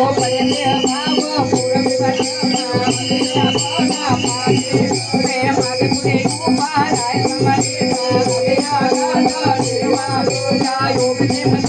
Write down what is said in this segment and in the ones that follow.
Oh, my Thank you.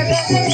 लोकांनी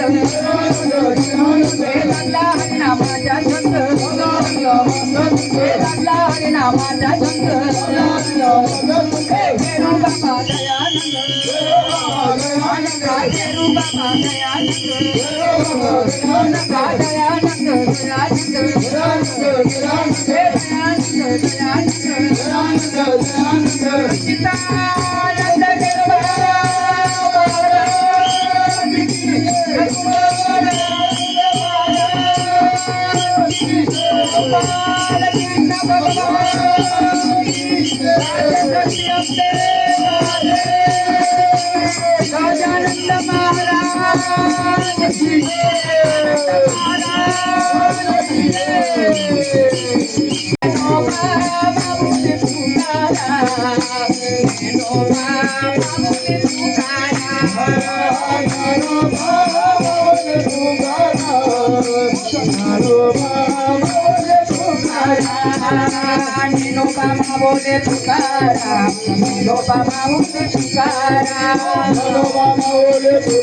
गजानंद महाराज की महाराज Oh, oh, oh, oh, oh, oh, oh, oh, oh, oh, oh, oh, Nino pama bole pukara, nino pama bole pukara, nino pama bole pukara.